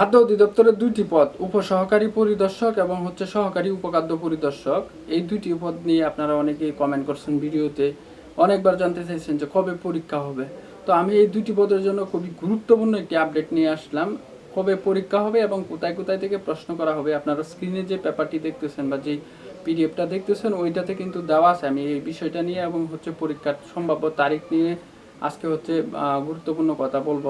খাদ্য অধিদপ্তরের দুইটি পদ, উপসহকারী পরিদর্শক এবং হচ্ছে সহকারী উপখাদ্য পরিদর্শক। এই দুইটি পদ নিয়ে আপনারা অনেকেই কমেন্ট করছেন ভিডিওতে। অনেকবার জানতে চাইছেন যে কবে পরীক্ষা হবে। তো আমি এই দুইটি পদের জন্য খুবই গুরুত্বপূর্ণ একটি আপডেট নিয়ে আসলাম। কবে পরীক্ষা হবে এবং কোথায় কোথায় থেকে প্রশ্ন করা হবে আপনারা স্ক্রিনে যে পেপারটি দেখতেছেন বা যেই পিডিএফটা দেখতেছেন, ওইটাতে কিন্তু দেওয়া আছে। আমি এই বিষয়টা নিয়ে এবং হচ্ছে পরীক্ষার সম্ভাব্য তারিখ নিয়ে আজকে হচ্ছে গুরুত্বপূর্ণ কথা বলব।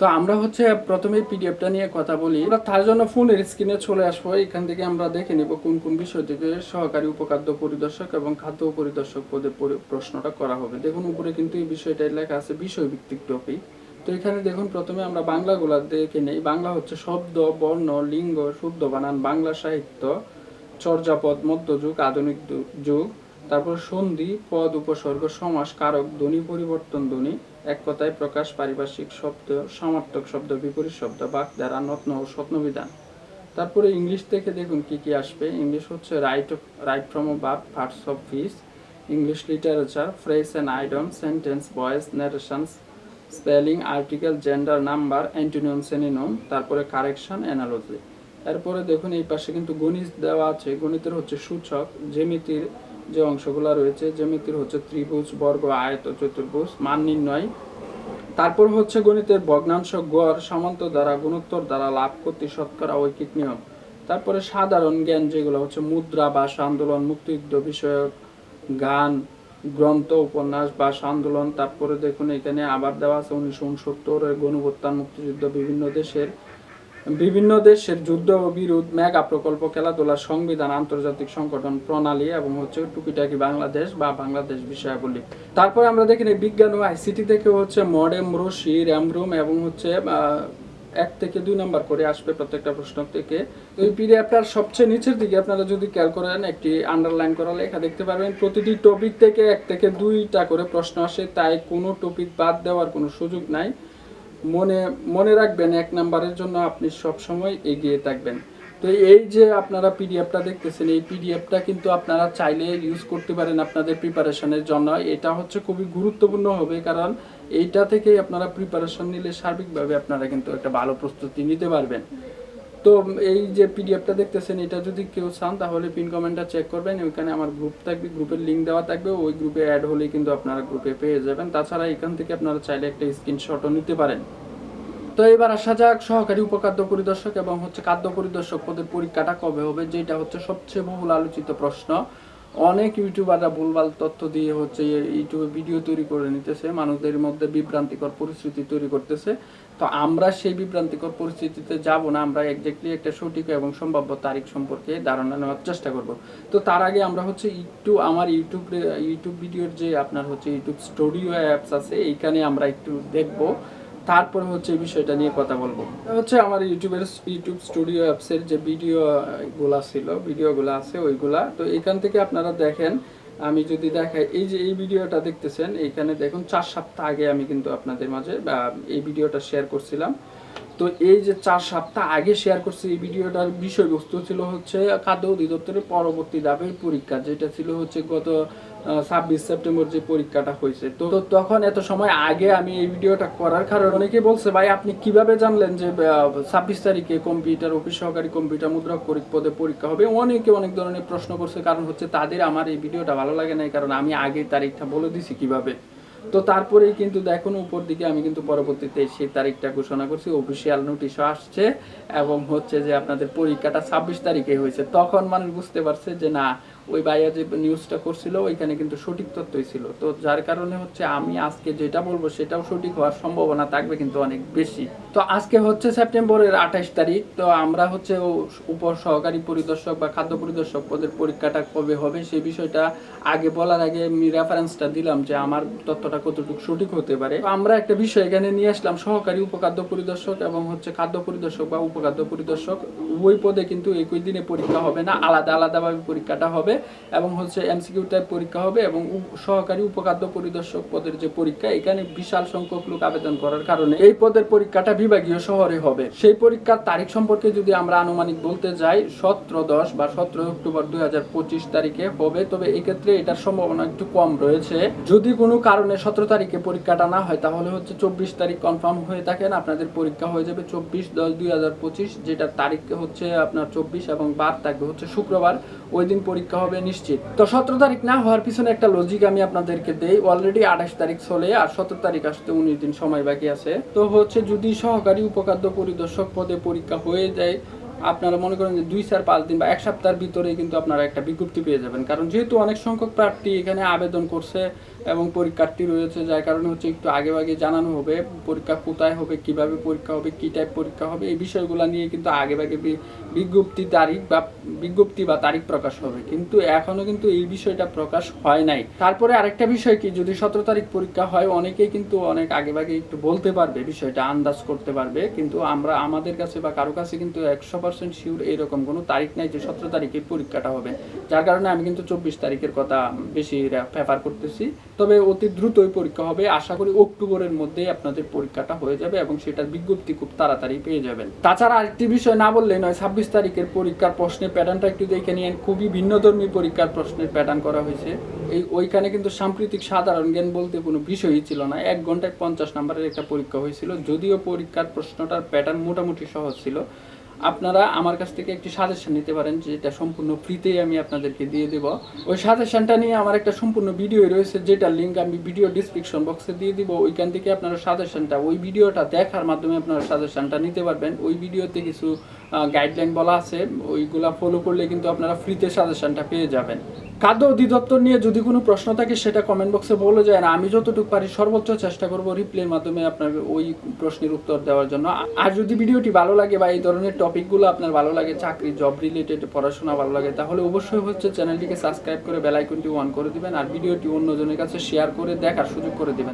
তো আমরা হচ্ছে প্রথমে পিডিএফটা নিয়ে কথা বলি। আমরা তার জন্য ফোনের স্ক্রিনে চলে আসব। এখান থেকে আমরা দেখে নিব কোন কোন বিষয় থেকে সহকারী উপখাদ্য পরিদর্শক এবং খাদ্য পরিদর্শক পদে প্রশ্নটা করা হবে। দেখুন, উপরে কিন্তু এই বিষয়টা লেখা আছে, বিষয়ভিত্তিক টপিক তো এখানে দেখুন, প্রথমে আমরা বাংলাগুলা দেখে নেই। বাংলা হচ্ছে শব্দ, বর্ণ, লিঙ্গ, শুদ্ধ, বানান, বাংলা সাহিত্য, চর্যাপদ, মধ্যযুগ, আধুনিক যুগ, তারপর সন্ধি, পদ, উপসর্গ, সমাস, কারক, ধ্বনি, পরিবর্তন ধ্বনি। এক কথায় প্রকাশ পারিভাষিক শব্দ সমার্থক শব্দ, বিপরীত শব্দ বাগধারা নত্ন ও স্বপ্নবিধান তারপরে ইংলিশ থেকে দেখুন কি কি আসবে। ইংলিশ হচ্ছে রাইট রাইট ফ্রম বাপ parts of speech English literature phrase and idiom sentence voice narrations spelling article gender number antonym synonym তারপরে কারেকশন অ্যানালজি এরপরে দেখুন এই পাশে কিন্তু গণিত দেওয়া আছে। গণিতের হচ্ছে সূচক, জ্যামিতির যে অংশগুলো রয়েছে, জ্যামিতির হচ্ছে ত্রিভুজ, বর্গ, আয়ত, চতুর্ভুজ, মান নির্ণয়। তারপর হচ্ছে গণিতের ভগ্নাংশ গড়, সামান্ত দ্বারা, গুণোত্তর দ্বারা লাভ করতে শতকরা ঐকিক নিয়ম। তারপরে সাধারণ জ্ঞান, যেগুলো হচ্ছে মুদ্রা ভাষা আন্দোলন, মুক্তিযুদ্ধ বিষয়ক গান, গ্রন্থ, উপন্যাস ভাষা আন্দোলন। তারপরে দেখুন, এখানে আবার দেওয়া আছে উনিশশো উনসত্তরের গণভুত্থান, মুক্তিযুদ্ধ বিভিন্ন দেশের বিভিন্ন দেশের যুদ্ধ ও বিরোধ, মেগা প্রকল্প, খেলাধুলা, সংবিধান, আন্তর্জাতিক সংগঠন, প্রণালী এবং হচ্ছে টুকিটাকি বাংলাদেশ বা বাংলাদেশ বিষয়াবলী। তারপরে আমরা দেখি বিজ্ঞান ও আইসিটি থেকে হচ্ছে মডেম, রশি র্যামরুম এবং হচ্ছে এক থেকে দুই নাম্বার করে আসবে প্রত্যেকটা প্রশ্ন থেকে। তো এই পিডিএফটার সবচেয়ে নিচের দিকে আপনারা যদি খেয়াল করেন, একটি আন্ডারলাইন করা লেখা দেখতে পারবেন, প্রতিটি টপিক থেকে এক থেকে দুইটা করে প্রশ্ন আসে, তাই কোনো টপিক বাদ দেওয়ার কোনো সুযোগ নাই। মনে মনে রাখবেন এক নাম্বারের জন্য আপনি সবসময় এগিয়ে থাকবেন। তো এই যে আপনারা পিডিএফটা দেখতেছেন, এই পিডিএফটা কিন্তু আপনারা চাইলে ইউজ করতে পারেন আপনাদের প্রিপারেশনের জন্য। এটা হচ্ছে খুবই গুরুত্বপূর্ণ হবে কারণ এইটা থেকেই আপনারা প্রিপারেশন নিলে সার্বিকভাবে আপনারা কিন্তু একটা ভালো প্রস্তুতি নিতে পারবেন। তো এই যে পিডিএফটা দেখতেছেন, এটা যদি কেউ চান তাহলে পিন কমেন্টটা চেক করবেন। ওইখানে আমার গ্রুপ থাকবে গ্রুপের লিঙ্ক দেওয়া থাকবে। ওই গ্রুপে অ্যাড হলে কিন্তু আপনারা গ্রুপে পেয়ে যাবেন। তাছাড়া এখান থেকে আপনারা চাইলে একটা স্ক্রিনশটও নিতে পারেন। তো এবার আসা যাক সহকারী উপখাদ্য পরিদর্শক এবং হচ্ছে খাদ্য পরিদর্শক পদের পরীক্ষাটা কবে হবে, যেটা হচ্ছে সবচেয়ে বহুল আলোচিত প্রশ্ন। অনেক ইউটিউবাররা ভুলভাল তথ্য দিয়ে হচ্ছে ইউটিউবে ভিডিও তৈরি করে নিতেছে, মানুষদের মধ্যে বিভ্রান্তিকর পরিস্থিতি তৈরি করতেছে। তো আমরা সেই বিভ্রান্তিকর পরিস্থিতিতে যাব না, আমরা এক্স্যাক্টলি একটা সঠিক এবং সম্ভাব্য তারিখ সম্পর্কে ধারণা নেওয়ার চেষ্টা করব। তো তার আগে আমরা হচ্ছে একটু আমার ইউটিউব ইউটিউব ভিডিওর যে আপনার হচ্ছে ইউটিউব স্টুডিও অ্যাপস আছে, এইখানে আমরা একটু দেখব তারপরে হচ্ছে এই বিষয়টা নিয়ে কথা বলব। হচ্ছে আমার ইউটিউবের ইউটিউব স্টুডিও অ্যাপসের যে ভিডিও গুলা ছিল, ভিডিওগুলো আছে ওইগুলা। তো এখান থেকে আপনারা দেখেন, আমি যদি দেখাই, এই যে এই ভিডিওটা দেখতেছেন, এইখানে দেখুন চার সপ্তাহ আগে আমি কিন্তু আপনাদের মাঝে এই ভিডিওটা শেয়ার করছিলাম। তো এই যে চার সপ্তাহ আগে শেয়ার করছি এই ভিডিওটার বিষয়বস্তু ছিল হচ্ছে, খাদ্য অধিদপ্তরের পরবর্তী ধাপের পরীক্ষা, যেটা ছিল হচ্ছে গত ছাব্বিশ সেপ্টেম্বর যে পরীক্ষাটা হয়েছে। তো তখন এত সময় আগে আমি এই ভিডিওটা করার কারণে অনেকে বলছে, ভাই, আপনি কীভাবে জানলেন যে ছাব্বিশ তারিখে কম্পিউটার অফিস সহকারী কম্পিউটার মুদ্রা পদে পরীক্ষা হবে? অনেকে অনেক ধরনের প্রশ্ন করছে। কারণ হচ্ছে তাদের আমার এই ভিডিওটা ভালো লাগে না কারণ আমি আগে তারিখটা বলে দিছি কীভাবে। তো তারপরেই কিন্তু দেখুন, উপর দিকে আমি কিন্তু পরবর্তীতে সেই তারিখটা ঘোষণা করছি অফিসিয়াল নোটিশও আসছে, এবং হচ্ছে যে আপনাদের পরীক্ষাটা ছাব্বিশ তারিখে হয়েছে। তখন মানুষ বুঝতে পারছে যে, না ওই ভাইয়া যে নিউজটা করছিল, ওইখানে কিন্তু সঠিক তথ্যই ছিল। তো যার কারণে হচ্ছে আমি আজকে যেটা বলব, সেটাও সঠিক হওয়ার সম্ভাবনা থাকবে কিন্তু অনেক বেশি। তো আজকে হচ্ছে সেপ্টেম্বরের আঠাশ তারিখ, তো আমরা হচ্ছে ও উপর সহকারী পরিদর্শক বা খাদ্য পরিদর্শক পদের পরীক্ষাটা কবে হবে সেই বিষয়টা আগে বলার আগে আমি রেফারেন্সটা দিলাম যে আমার তথ্যটা কতটুকু সঠিক হতে পারে। আমরা একটা বিষয় এখানে নিয়ে আসলাম, সহকারী উপখাদ্য পরিদর্শক এবং হচ্ছে খাদ্য পরিদর্শক বা উপখাদ্য পরিদর্শক, ওই পদে কিন্তু একই দিনে পরীক্ষা হবে না, আলাদা আলাদাভাবে পরীক্ষাটা হবে। এবং হচ্ছে এমসিকিউ টাইপ পরীক্ষা হবে এবং সহকারী উপখাদ্য পরিদর্শক পদের যে পরীক্ষা, এখানে বিশাল সংখ্যক লোক আবেদন করার কারণে এই পদের পরীক্ষাটা বিভাগীয় শহরে হবে। সেই পরীক্ষার তারিখ সম্পর্কে যদি আমরা আনুমানিক বলতে যাই, সতেরো দশ বা সতেরো অক্টোবর দুই হাজার পঁচিশ তারিখে হবে, তবে এক্ষেত্রে এটার সম্ভাবনা একটু কম রয়েছে। যদি কোনো কারণে সতেরো তারিখে পরীক্ষাটা না হয়, তাহলে হচ্ছে চব্বিশ তারিখ কনফার্ম হয়ে থাকেন, আপনাদের পরীক্ষা হয়ে যাবে চব্বিশ দশ দুই হাজার পঁচিশ, যেটার তারিখ হচ্ছে আপনার চব্বিশ এবং বার থাকবে হচ্ছে শুক্রবার। ওই দিন পরীক্ষা হবে নিশ্চিত। তো সতেরো তারিখ না হওয়ার পিছনে একটা লজিক আমি আপনাদেরকে দেই। অলরেডি আঠাশ তারিখ চলে আর সতেরো তারিখ আসতে উনিশ দিন সময় বাকি আছে। তো হচ্ছে যদি সহকারী উপখাদ্য পরিদর্শক পদে পরীক্ষা হয়ে যায়, আপনারা মনে করেন যে দুই চার পাঁচ দিন বা এক সপ্তাহের ভিতরে কিন্তু আপনারা একটা বিজ্ঞপ্তি পেয়ে যাবেন। কারণ যেহেতু অনেক সংখ্যক প্রার্থী এখানে আবেদন করছে এবং পরীক্ষার্থী রয়েছে, যার কারণে হচ্ছে একটু আগে আগে জানানো হবে, পরীক্ষা কোথায় হবে, কীভাবে পরীক্ষা হবে, কি টাইপ পরীক্ষা হবে, এই বিষয়গুলো নিয়ে কিন্তু আগে আগে বিজ্ঞপ্তি তারিখ বা বিজ্ঞপ্তি বা তারিখ প্রকাশ হবে। কিন্তু এখনও কিন্তু এই বিষয়টা প্রকাশ হয় নাই। তারপরে আরেকটা বিষয় কি, যদি সতেরো তারিখ পরীক্ষা হয়, অনেকেই কিন্তু অনেক আগে আগে একটু বলতে পারবে, বিষয়টা আন্দাজ করতে পারবে। কিন্তু আমরা, আমাদের কাছে বা কারও কাছে কিন্তু একশো পার্সেন্ট শিওর এরকম কোনো তারিখ নাই যে সতেরো তারিখে পরীক্ষাটা হবে। যার কারণে আমি কিন্তু চব্বিশ তারিখের কথা বেশি প্রেফার করতেছি। তবে অতি দ্রুতই পরীক্ষা হবে। আশা করি অক্টোবরের মধ্যেই আপনাদের পরীক্ষাটা হয়ে যাবে এবং সেটার বিজ্ঞপ্তি খুব তাড়াতাড়ি পেয়ে যাবেন। তাছাড়া আরেকটি বিষয় না বললে নয়, ছাব্বিশ তারিখের পরীক্ষার প্রশ্নের প্যাটার্নটা একটু দেখে নিন খুবই ভিন্নধর্মী পরীক্ষার প্রশ্নের প্যাটার্ন করা হয়েছে। এই ওইখানে কিন্তু সাম্প্রতিক সাধারণ জ্ঞান বলতে কোনো বিষয়ই ছিল না। এক ঘন্টায় পঞ্চাশ নাম্বারের একটা পরীক্ষা হয়েছিল। যদিও পরীক্ষার প্রশ্নটার প্যাটার্ন মোটামুটি সহজ ছিল আপনারা আমার কাছ থেকে একটি সাজেশন নিতে পারেন, যেটা সম্পূর্ণ ফ্রিতেই আমি আপনাদেরকে দিয়ে দেব। ওই সাজেশনটা নিয়ে আমার একটা সম্পূর্ণ ভিডিও রয়েছে যেটা লিঙ্ক আমি ভিডিও ডিসক্রিপশন বক্সে দিয়ে দিব। ওইখান থেকে আপনারা সাজেশনটা ওই ভিডিওটা দেখার মাধ্যমে আপনারা সাজেশনটা নিতে পারবেন। ওই ভিডিওতে কিছু গাইডলাইন বলা আছে, ওইগুলা ফলো করলে কিন্তু আপনারা ফ্রিতে সাজেশনটা পেয়ে যাবেন। খাদ্য অধিদপ্তর নিয়ে যদি কোনো প্রশ্ন থাকে, সেটা কমেন্ট বক্সে বলে যায় আমি যতটুকু পারি সর্বোচ্চ চেষ্টা করব রিপ্লাইয়ের মাধ্যমে আপনার ওই প্রশ্নের উত্তর দেওয়ার জন্য। আর যদি ভিডিওটি ভালো লাগে বা এই ধরনের টপিকগুলো আপনার ভালো লাগে, চাকরি জব রিলেটেড পড়াশোনা ভালো লাগে, তাহলে অবশ্যই হচ্ছে চ্যানেলটিকে সাবস্ক্রাইব করে বেল আইকনটি অন করে দিবেন। আর ভিডিওটি অন্যজনের কাছে শেয়ার করে দেখার সুযোগ করে দিবেন।